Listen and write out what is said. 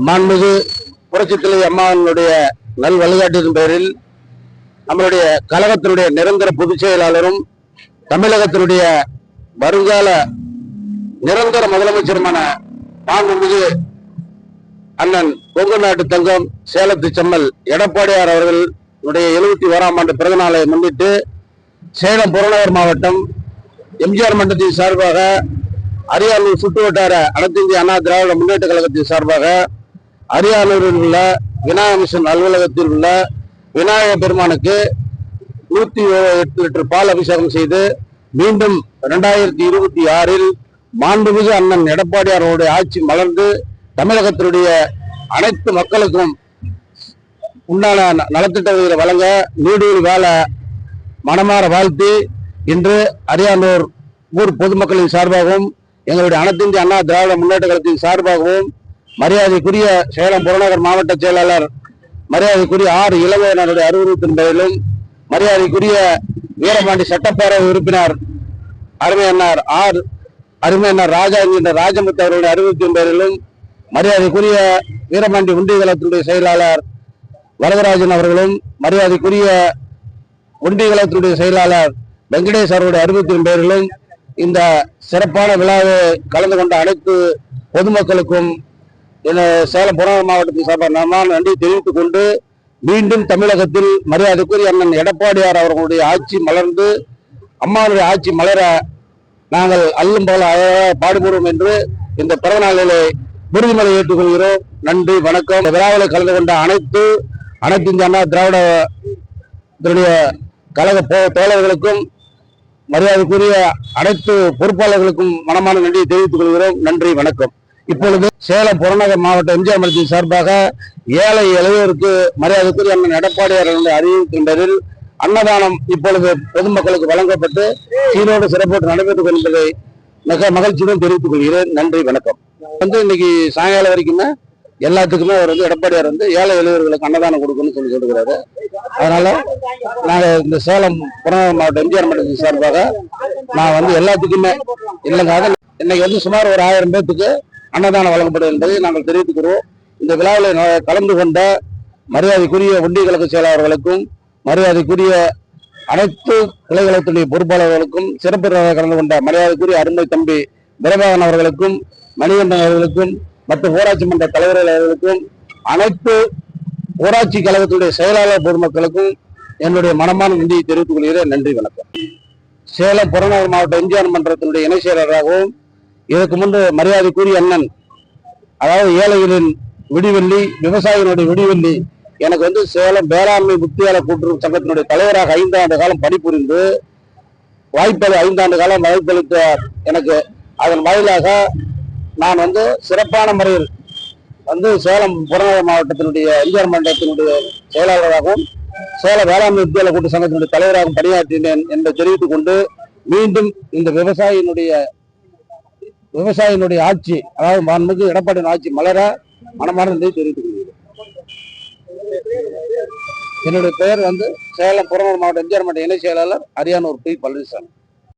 மாண்புமிகு புரட்சித்தலை அம்மாவனுடைய நல் வழிகாட்டின் பேரில் நம்மளுடைய கழகத்தினுடைய நிரந்தர பொதுச் செயலாளரும் தமிழகத்தினுடைய வருங்கால நிரந்தர முதலமைச்சருமான மாண்புமிகு அண்ணன் கொங்கு நாட்டு தங்கம் சேலத்து செம்மல் எடப்பாடியார் அவர்களுடைய எழுபத்தி ஓராம் ஆண்டு பிறந்த நாளை முன்னிட்டு சேலம் புறநகர் மாவட்டம் எம்ஜிஆர் மன்றத்தின் சார்பாக அரியாலூர் சுற்று வட்டார அனைத்து இந்திய அண்ணா திராவிட முன்னேற்ற கழகத்தின் சார்பாக அரியாலூரில் உள்ள விநாயக மிஷன் அலுவலகத்தில் உள்ள விநாயக பெருமானுக்கு நூத்தி எட்டு லிட்டர் பால் அபிஷேகம் செய்து மீண்டும் இரண்டாயிரத்தி இருபத்தி ஆறில் மாண்புமிகு அண்ணன் எடப்பாடியார் அவருடைய ஆட்சி மலர்ந்து தமிழகத்தினுடைய அனைத்து மக்களுக்கும் உண்டான ந- நலத்திட்ட உதவிகளை வழங்க நீடூழி வேலை மனமாற வாழ்த்தி இன்று அரியானூர் ஊர் பொதுமக்களின் சார்பாகவும் எங்களுடைய அனைத்து இந்திய அண்ணா திராவிட முன்னேற்ற கழகத்தின் சார்பாகவும் மரியாதைக்குரிய சேலம் புறநகர் மாவட்ட செயலாளர் மரியாதைக்குரிய ஆறு இளமையினருடைய அறிவுறுத்தின் பேரிலும் மரியாதைக்குரிய வீரபாண்டி சட்டப்பேரவை உறுப்பினர் அருமையன்னார் ஆர் அருமையன்னார் ராஜா என்கின்ற ராஜமுத்து அவர்களுடைய அறிவுறுத்தின் பேரிலும் மரியாதைக்குரிய வீரபாண்டி உண்டிகலத்தினுடைய செயலாளர் வரதராஜன் அவர்களும் மரியாதைக்குரிய ஒன்றிய செயலாளர் வெங்கடேஷ் அவருடைய அறிவித்தின் பேரிலும் இந்த சிறப்பான விழாவை கலந்து கொண்ட அனைத்து பொதுமக்களுக்கும் என சேலம் புறநகர் மாவட்டத்தின் சார்பாக நான் நன்றி தெரிவித்துக் கொண்டு மீண்டும் தமிழகத்தில் மரியாதைக்குரிய அண்ணன் எடப்பாடியார் அவர்களுடைய ஆட்சி மலர்ந்து அம்மாவுடைய ஆட்சி மலர நாங்கள் அல்லும் போல அழகாக பாடுபடுவோம் என்று இந்த பிறந்த நாளிலே உறுதிமொழி ஏற்றுக்கொள்கிறோம். நன்றி வணக்கம். இந்த விழாவில் கலந்து கொண்ட அனைத்து அனைத்து இந்திய அண்ணா திராவிட இதனுடைய கழக போ- தோழர்களுக்கும் மரியாதைக்குரிய அனைத்து பொறுப்பாளர்களுக்கும் மனமான நன்றியை தெரிவித்துக் கொள்கிறோம். நன்றி வணக்கம். இப்பொழுது சேலம் புறநகர் மாவட்ட எம்ஜிஆர் மன்றத்தின் சார்பாக ஏழை எளியோருக்கு மரியாதைக்குரிய அண்ணன் எடப்பாடியார் அவர்களுடைய அறிவிப்பின் பேரில் அன்னதானம் இப்பொழுது பொதுமக்களுக்கு வழங்கப்பட்டு சீரோடு சிறப்போடு நடைபெற்றுக் என்பதை மிக மகிழ்ச்சியுடன் தெரிவித்துக் கொள்கிறேன். நன்றி வணக்கம். வந்து இன்னைக்கு சாயங்காலம் வரைக்குமே எல்லாத்துக்குமே அவர் வந்து எடப்பாடியார் வந்து ஏழை எளியவர்களுக்கு அன்னதானம் கொடுக்கணும்னு சொல்லி சொல்லுகிறாரு அதனால நாங்கள் இந்த சேலம் புறநகர் மாவட்ட எம்ஜிஆர் மன்றத்தின் சார்பாக நான் வந்து எல்லாத்துக்குமே இல்லைங்க இன்னைக்கு வந்து சுமார் ஒரு ஆயிரம் பேர்த்துக்கு அன்னதானம் வழங்கப்படும் என்பதை நாங்கள் தெரிவித்துக்கிறோம். இந்த விழாவில் ந- கலந்து கொண்ட மரியாதைக்குரிய ஒன்றிய கழக செயலாளர்களுக்கும் மரியாதைக்குரிய அனைத்து கிளைகளத்துடைய பொறுப்பாளர்களுக்கும் சிறப்பு கலந்து கொண்ட மரியாதைக்குரிய அருமை தம்பி பிரபாகன் அவர்களுக்கும் மணிகண்டன் அவர்களுக்கும் மற்ற ஊராட்சி மன்ற தலைவர்கள் அவர்களுக்கும் அனைத்து ஊராட்சி கழகத்துடைய செயலாளர் பொதுமக்களுக்கும் என்னுடைய மனமான நன்றியை தெரிவித்துக் கொள்கிறேன். நன்றி வணக்கம். சேலம் புறநகர் மாவட்ட எம்ஜிஆர் மன்றத்தினுடைய இணை செயலராகவும் இதற்கு முன்பு மரியாதைக்குரிய அண்ணன் அதாவது ஏழைகளின் விடிவெள்ளி விவசாயிகளுடைய விடிவெள்ளி எனக்கு வந்து சேலம் வேளாண்மை புத்தியாளர் கூட்டுறவு சங்கத்தினுடைய தலைவராக ஐந்தாண்டு காலம் பணிபுரிந்து வாய்ப்பளி ஐந்தாண்டு காலம் வாய்ப்பளித்த எனக்கு அதன் வாயிலாக நான் வந்து சிறப்பான முறையில் வந்து சேலம் புறநகர் மாவட்டத்தினுடைய எம்ஜிஆர் மண்டலத்தினுடைய செயலாளராகவும் சேலம் வேளாண்மை வித்தியாலய கூட்டு சங்கத்தினுடைய தலைவராகவும் பணியாற்றினேன் என்று தெரிவித்துக் கொண்டு மீண்டும் இந்த விவசாயியினுடைய விவசாயினுடைய ஆட்சி அதாவது மாண்புமிகு எடப்பாடியின் ஆட்சி மலர மனமான நன்றி தெரிவித்துக் கொள்கிறேன். என்னுடைய பெயர் வந்து சேலம் புறநூர் மாவட்ட எம்ஜிஆர் மாவட்ட இணை செயலாளர் அரியானூர் பி. பழனிசாமி.